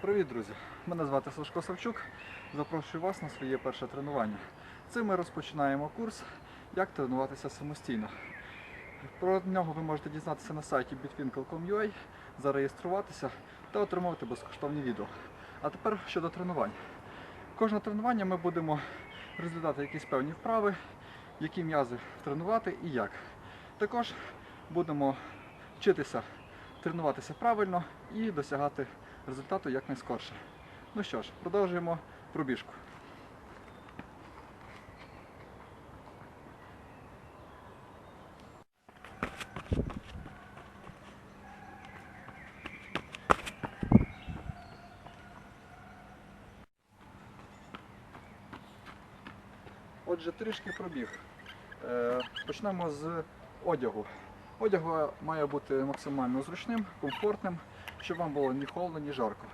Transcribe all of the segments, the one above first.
Привіт, друзі! Мене звати Сашко Савчук. Запрошую вас на своє перше тренування. Цим ми розпочинаємо курс Як тренуватися самостійно. Про нього ви можете дізнатися на сайті bitfinkel.com.ua, зареєструватися та отримувати безкоштовні відео. А тепер щодо тренувань. Кожне тренування ми будемо розглядати якісь певні вправи, які м'язи тренувати і як. Також будемо вчитися тренуватися правильно і досягати результату якнайскорше. Ну що ж, продовжуємо пробіжку. Отже, трішки пробіг. Е, Почнемо з одягу. Одяг має бути максимально зручним, комфортним, щоб вам було ні холодно, ні жарко.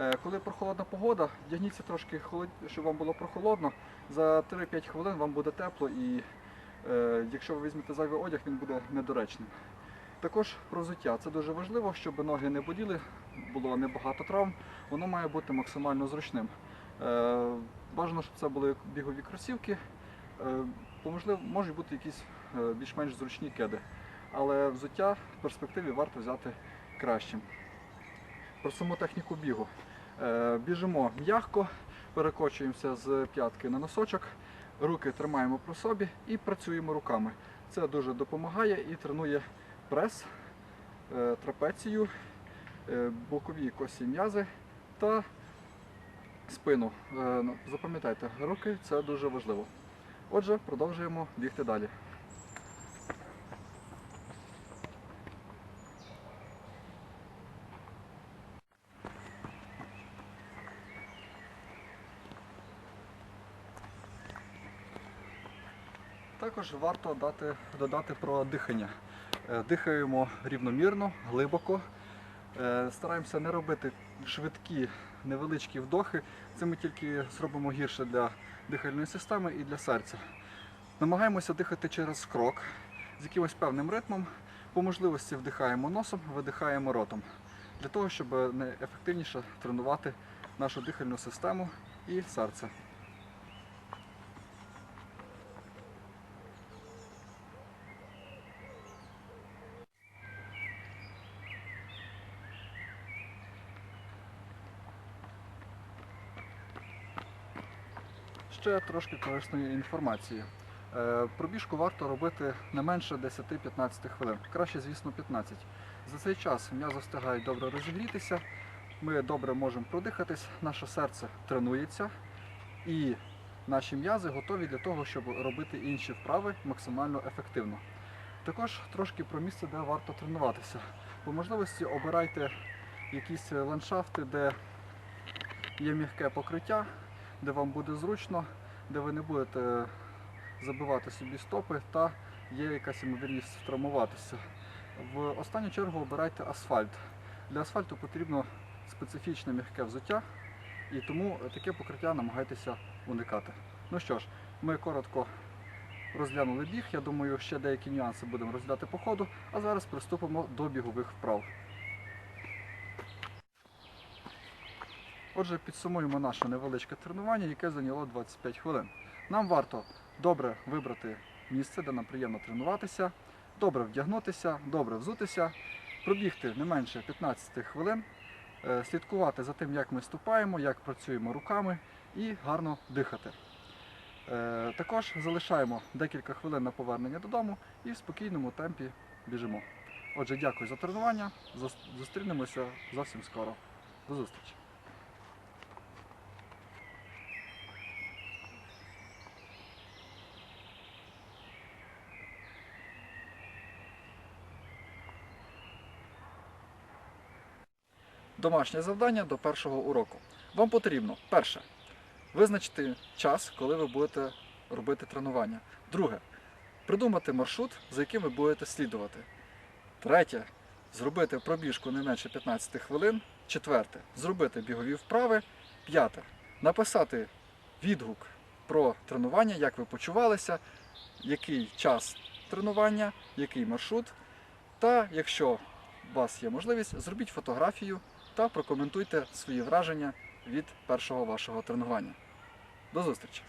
Е, Коли прохолодна погода, вдягніться трошки, щоб вам було прохолодно. За 3-5 хвилин вам буде тепло і е, якщо ви візьмете зайвий одяг, він буде недоречним. Також про взуття. Це дуже важливо, щоб ноги не боліли, було небагато травм. Воно має бути максимально зручним. Е, Бажано, щоб це були бігові кросівки. Можуть бути якісь більш-менш зручні кеди. Але взуття в перспективі варто взяти кращим. Про саму техніку бігу. Е, Біжимо м'ягко, перекочуємося з п'ятки на носочок, руки тримаємо при собі і працюємо руками. Це дуже допомагає і тренує прес, е, трапецію, е, бокові косі м'язи та спину. Ну, Запам'ятайте, руки це дуже важливо. Отже, продовжуємо бігти далі. Також варто дати, додати про дихання. Е, Дихаємо рівномірно, глибоко. Е, Стараємося не робити швидкі, невеличкі вдохи. Це ми тільки зробимо гірше для дихальної системи і для серця. Намагаємося дихати через крок з якимось певним ритмом. По можливості вдихаємо носом, видихаємо ротом. Для того, щоб найефективніше тренувати нашу дихальну систему і серце. Ще трошки корисної інформації. Е, Пробіжку варто робити не менше 10-15 хвилин. Краще, звісно, 15. За цей час м'язи встигають добре розігрітися, ми добре можемо продихатись, наше серце тренується і наші м'язи готові для того, щоб робити інші вправи максимально ефективно. Також трошки про місце, де варто тренуватися. По можливості обирайте якісь ландшафти, де є м'яке покриття, де вам буде зручно, де ви не будете забивати собі стопи та є якась ймовірність травмуватися. В останню чергу обирайте асфальт. Для асфальту потрібно специфічне м'яке взуття, і тому таке покриття намагайтеся уникати. Ну що ж, ми коротко розглянули біг. Я думаю, ще деякі нюанси будемо розглядати по ходу, а зараз приступимо до бігових вправ. Отже, підсумуємо наше невеличке тренування, яке зайняло 25 хвилин. Нам варто добре вибрати місце, де нам приємно тренуватися, добре вдягнутися, добре взутися, пробігти не менше 15 хвилин, е, слідкувати за тим, як ми ступаємо, як працюємо руками і гарно дихати. Е, Також залишаємо декілька хвилин на повернення додому і в спокійному темпі біжимо. Отже, дякую за тренування. Зустрінемося зовсім скоро. До зустрічі! Домашнє завдання до першого уроку. Вам потрібно перше визначити час, коли ви будете робити тренування. Друге придумати маршрут, за яким ви будете слідувати. Третє зробити пробіжку не менше 15 хвилин. Четверте зробити бігові вправи. П'яте написати відгук про тренування, як ви почувалися, який час тренування, який маршрут. Та якщо у вас є можливість, зробіть фотографію та прокоментуйте свої враження від першого вашого тренування. До зустрічі!